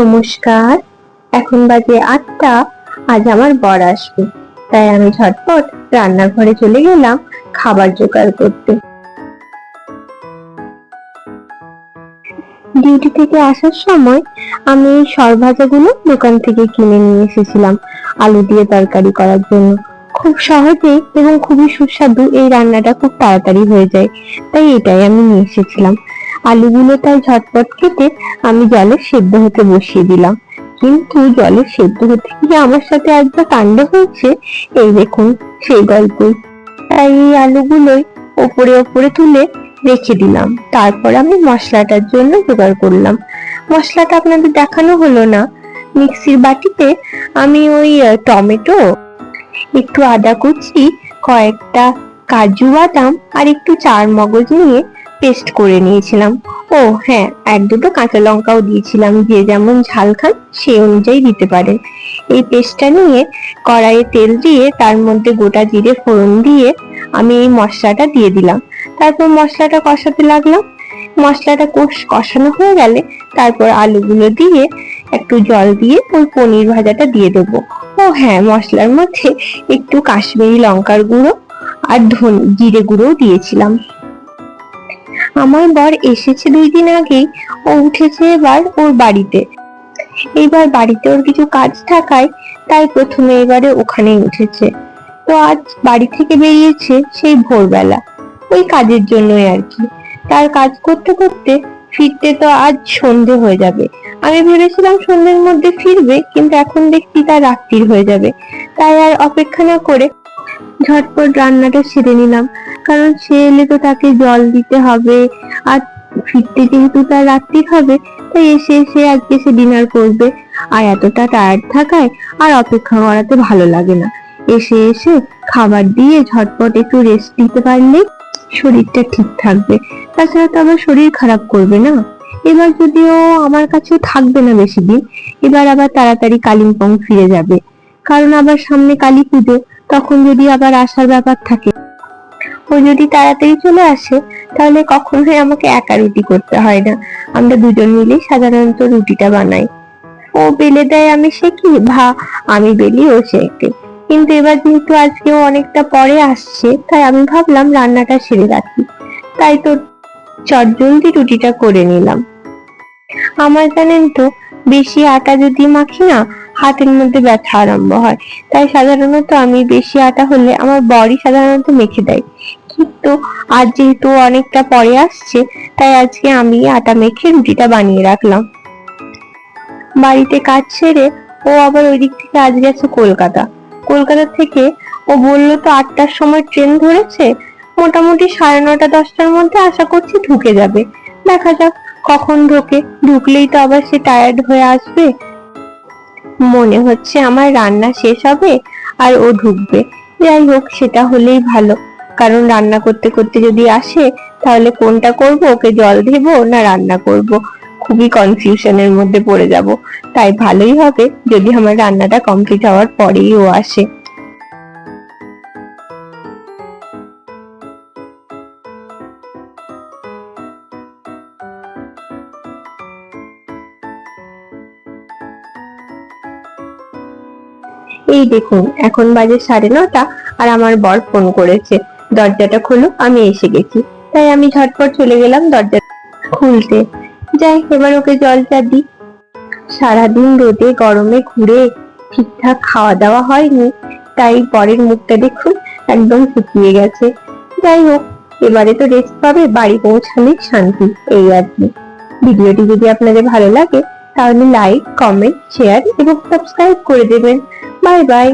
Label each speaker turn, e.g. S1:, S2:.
S1: নমস্কার। এখন বাজে আটটা, আজ আমার বর আসবে। তাই আমি ঝটপট রান্নাঘরে চলে গেলাম খাবার জোগাড় করতে। ডিউটি থেকে আসার সময় আমি এই সরভাজাগুলো দোকান থেকে কিনে নিয়ে এসেছিলাম আলু দিয়ে তরকারি করার জন্য। খুব সহজে এবং খুবই সুস্বাদু এই রান্নাটা খুব তাড়াতাড়ি হয়ে যায়। তাই এটাই আমি নিয়ে এসেছিলাম। আলুগুলো তাই ঝটপট কেটে আমি জলে সেদ্ধ হতে বসিয়ে দিলাম। কিন্তু জলে সেদ্ধ হতে গিয়ে আমার সাথে একবার কাণ্ড হয়েছে, এই দেখুন সেই গল্পই। তাই এই আলুগুলোই ওপরে ওপরে তুলে রেখে দিলাম। তারপর আমি মশলাটার জন্য জোগাড় করলাম। মশলাটা আপনাদের দেখানো হলো না। মিক্সির বাটিতে আমি ওই টমেটো, একটু আদা কুচি, কয়েকটা কাজু বাদাম আর একটু চার মগজ নিয়ে পেস্ট করে নিয়েছিলাম। ও হ্যাঁ এক দুটো কাঁচা লঙ্কাও দিয়েছিলাম, যে যেমন ঝাল খান সেই অনুযায়ী দিতে পারেন। এই পেস্টটা নিয়ে কড়াইয়ে তেল দিয়ে, তার মধ্যে গোটা জিরে ফোড়ন দিয়ে আমি এই মশলাটা দিয়ে দিলাম। তারপর মশলাটা কষাতে লাগলাম। মশলাটা কোষ, কষানো হয়ে গেলে তারপর আলুগুলো দিয়ে একটু জল দিয়ে ওই পনির ভাজাটা দিয়ে দেবো। ও হ্যাঁ মশলার মধ্যে একটু কাশ্মীরি লঙ্কার গুঁড়ো আর ধন, জিরে গুঁড়োও দিয়েছিলাম। আমার বর এসেছে দুই দিন আগেই। ও উঠেছে এবার ওর বাড়িতে। এবার বাড়িতে ওর কিছু কাজ থাকায় তাই প্রথমে এবারে ওখানেই উঠেছে। তো আজ বাড়ি থেকে বেরিয়েছে সেই ভোরবেলা। ওই কাজের জন্যই আর কি। তার কাজ করতে করতে ফিরতে তো আজ সন্ধে হয়ে যাবে। আমি ভেবেছিলাম সন্ধ্যের মধ্যে ফিরবে, কিন্তু এখন দেখছি তার রাত্রির হয়ে যাবে। তাই আর অপেক্ষা না করে ঝটপট রান্নাটা সেরে নিলাম। কারণ সে এলে তো তাকে জল দিতে হবে, আর ফিরতে যেহেতু তার রাত্রি হবে, তাই এসে এসে আজকে সে ডিনার করবে। আর এতটা টায়ার্ড থাকায় আর অপেক্ষা করাতে ভালো লাগে না। এসে এসে খাবার দিয়ে ঝটপট একটু রেস্ট দিতে পারলে শরীরটা ঠিক থাকবে। তাছাড়া তো আবার শরীর খারাপ করবে না। এবার যদিও আমার কাছে থাকবে না বেশি দিন, এবার আবার তাড়াতাড়ি কালিম্পং ফিরে যাবে। কারণ আবার সামনে কালী পুজো তখন যদি আবার আসার ব্যাপার থাকে, ও যদি তাড়াতাড়ি চলে আসে, তাহলে কখনোই আমাকে একা রুটি করতে হয় না। আমরা দুজন মিলেই সাধারণত রুটিটা বানাই। ও বেলে দেয় আমি শেখি ভা, আমি বেলি ও শেখে কিন্তু এবার যেহেতু আজকে অনেকটা পরে আসছে, তাই আমি ভাবলাম রান্নাটা সেরে রাখি। তাই তো চটজলদি রুটিটা করে নিলাম। আমার জানেন তো, বেশি আটা যদি মাখি না হাতের মধ্যে ব্যথা আরম্ভ হয়। তাই সাধারণত আমি বেশি আটা হলে আমার বড়ি সাধারণত মেখে দেয়। কিন্তু আজ যেহেতু অনেকটা পরে আসছে, তাই আজকে আমি আটা মেখে রুটিটা বানিয়ে রাখলাম। বাড়িতে কাজ সেরে ও আবার ওই দিক থেকে আজ গেছে কলকাতা। কলকাতা থেকে ও বলল, তো আটটার সময় ট্রেন ধরেছে? মোটামুটি সাড়ে নটা দশটার মধ্যে আশা করছি ঢুকে যাবে। দেখা যাক কখন ঢোকে। ঢুকলেই তো আবার সে টায়ার্ড হয়ে আসবে। মনে হচ্ছে আমার রান্না শেষ হবে আর ও ঢুকবে। যাই হোক, সেটা হলেই ভালো। কারণ রান্না করতে করতে যদি আসে, তাহলে কোনটা করব? ওকে জল দেব না রান্না করব? খুবই কনফিউশনের মধ্যে পড়ে যাব। তাই ভালোই হবে যদি আমার রান্নাটা কমপ্লিট হওয়ার পরেই ও আসে। এই দেখুন, এখন বাজে সাড়ে নটা আর আমার বর ফোন করেছে। দরজাটা খোলো, আমি এসে গেছি। তাই আমি ঝটপট চলে গেলাম দরজা খুলতে। যাই, এবার ওকে জলটা দিই। সারাদিন রোদে, গরমে ঘুরে ঠিকঠাক খাওয়া দাওয়া হয়নি, তাই বরের মুখটা দেখুন একদম শুকিয়ে গেছে। যাই হোক, এবারে তো রেস্ট পাবে, বাড়ি পৌঁছালে শান্তি, এই আর কি। ভিডিওটি যদি আপনাদের ভালো লাগে, তাহলে লাইক কমেন্ট শেয়ার এবং সাবস্ক্রাইব করে দেবেন। Bye bye